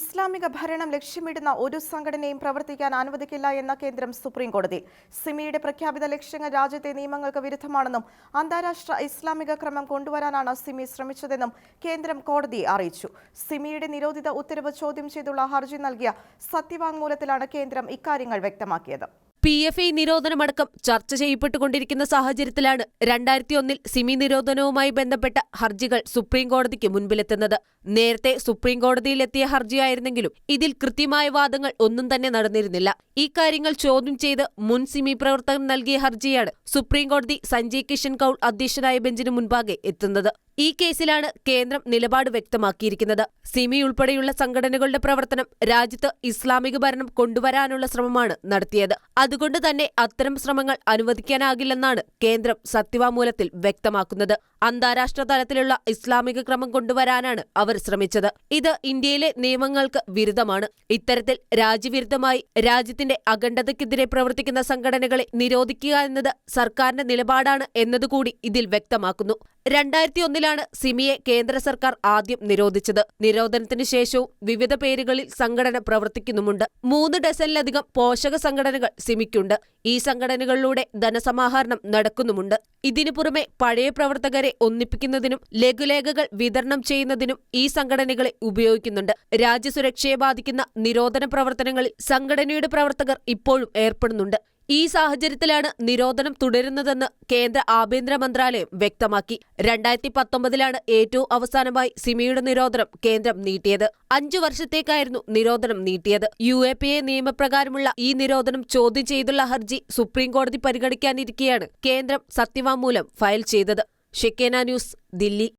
ഇസ്ലാമിക ഭരണം ലക്ഷ്യമിടുന്ന ഒരു സംഘടനയും പ്രവർത്തിക്കാൻ അനുവദിക്കില്ല എന്ന കേന്ദ്രം സുപ്രീം കോടതി സിമിയുടെ പ്രഖ്യാപിത ലക്ഷ്യങ്ങൾ രാജ്യത്തെ നിയമങ്ങൾക്ക് വിരുദ്ധമാണെന്നും അന്താരാഷ്ട്ര ഇസ്ലാമിക ക്രമം കൊണ്ടുവരാനാണ് സിമി ശ്രമിച്ചതെന്നും കേന്ദ്രം കോടതിയെ അറിയിച്ചു. സിമിയുടെ നിരോധിത ഉത്തരവ് ചോദ്യം ചെയ്തുള്ള ഹർജി നൽകിയ സത്യവാങ്മൂലത്തിലാണ് കേന്ദ്രം ഇക്കാര്യങ്ങൾ വ്യക്തമാക്കിയത്. പി എഫ് ഐ നിരോധനമടക്കം ചർച്ച ചെയ്യപ്പെട്ടുകൊണ്ടിരിക്കുന്ന സാഹചര്യത്തിലാണ് രണ്ടായിരത്തി ഒന്നിൽ സിമി നിരോധനവുമായി ബന്ധപ്പെട്ട ഹർജികൾ സുപ്രീം കോടതിക്ക് മുൻപിലെത്തുന്നത്. നേരത്തെ സുപ്രീം കോടതിയിലെത്തിയ ഹർജിയായിരുന്നെങ്കിലും ഇതിൽ കൃത്യമായ വാദങ്ങൾ ഒന്നും തന്നെ നടന്നിരുന്നില്ല. ഈ കാര്യങ്ങൾ ചോദ്യം ചെയ്ത് മുൻ സിമി പ്രവർത്തകൻ നൽകിയ ഹർജിയാണ് സുപ്രീം കോടതി സഞ്ജയ് കിഷൻ കൌൾ അധ്യക്ഷനായ ബെഞ്ചിന് മുൻപാകെ എത്തുന്നത്. ഈ കേസിലാണ് കേന്ദ്രം നിലപാട് വ്യക്തമാക്കിയിരിക്കുന്നത്. സിമി ഉൾപ്പെടെയുള്ള സംഘടനകളുടെ പ്രവർത്തനം രാജ്യത്ത് ഇസ്ലാമിക ഭരണം കൊണ്ടുവരാനുള്ള ശ്രമമാണ് നടത്തിയത്. അതുകൊണ്ട് തന്നെ അത്തരം ശ്രമങ്ങൾ അനുവദിക്കാനാകില്ലെന്നാണ് കേന്ദ്രം സത്യവാമൂലത്തിൽ വ്യക്തമാക്കുന്നത്. അന്താരാഷ്ട്ര തലത്തിലുള്ള ഇസ്ലാമിക ക്രമം കൊണ്ടുവരാനാണ് അവർ ശ്രമിച്ചത്. ഇത് ഇന്ത്യയിലെ നിയമങ്ങൾക്ക് വിരുദ്ധമാണ്. ഇത്തരത്തിൽ രാജ്യവിരുദ്ധമായി രാജ്യത്തിന്റെ അഖണ്ഡതയ്ക്കെതിരെ പ്രവർത്തിക്കുന്ന സംഘടനകളെ നിരോധിക്കുക എന്നത് സർക്കാരിന്റെ നിലപാടാണ് എന്നതുകൂടി ഇതിൽ വ്യക്തമാക്കുന്നു. രണ്ടായിരത്തി ഒന്നിലാണ് സിമിയെ കേന്ദ്ര സർക്കാർ ആദ്യം നിരോധിച്ചത്. നിരോധനത്തിന് ശേഷവും വിവിധ പേരുകളിൽ സംഘടന പ്രവർത്തിക്കുന്നുമുണ്ട്. മൂന്ന് ഡസനിലധികം പോഷക സംഘടനകൾ സിമിക്കുണ്ട്. ഈ സംഘടനകളിലൂടെ ധനസമാഹരണം നടക്കുന്നുമുണ്ട്. ഇതിനു പുറമെ പഴയ പ്രവർത്തകരെ ഒന്നിപ്പിക്കുന്നതിനും ലഘുലേഖകൾ വിതരണം ചെയ്യുന്നതിനും ഈ സംഘടനകളെ ഉപയോഗിക്കുന്നുണ്ട്. രാജ്യസുരക്ഷയെ ബാധിക്കുന്ന നിരോധന പ്രവർത്തനങ്ങളിൽ സംഘടനയുടെ പ്രവർത്തകർ ഇപ്പോഴും ഏർപ്പെടുന്നുണ്ട്. ഈ സാഹചര്യത്തിലാണ് നിരോധനം തുടരുന്നതെന്ന് കേന്ദ്ര ആഭ്യന്തര മന്ത്രാലയം വ്യക്തമാക്കി. രണ്ടായിരത്തി പത്തൊമ്പതിലാണ് ഏറ്റവും അവസാനമായി സിമിയുടെ നിരോധനം കേന്ദ്രം നീട്ടിയത്. അഞ്ചു വർഷത്തേക്കായിരുന്നു നിരോധനം നീട്ടിയത്. യു എ പി എ നിയമപ്രകാരമുള്ള ഈ നിരോധനം ചോദ്യം ചെയ്തുള്ള ഹർജി സുപ്രീം കോടതി പരിഗണിക്കാനിരിക്കെയാണ് കേന്ദ്രം സത്യവാങ്മൂലം ഫയൽ ചെയ്തത്. ഷിക്കേന ന്യൂസ് ദില്ലി.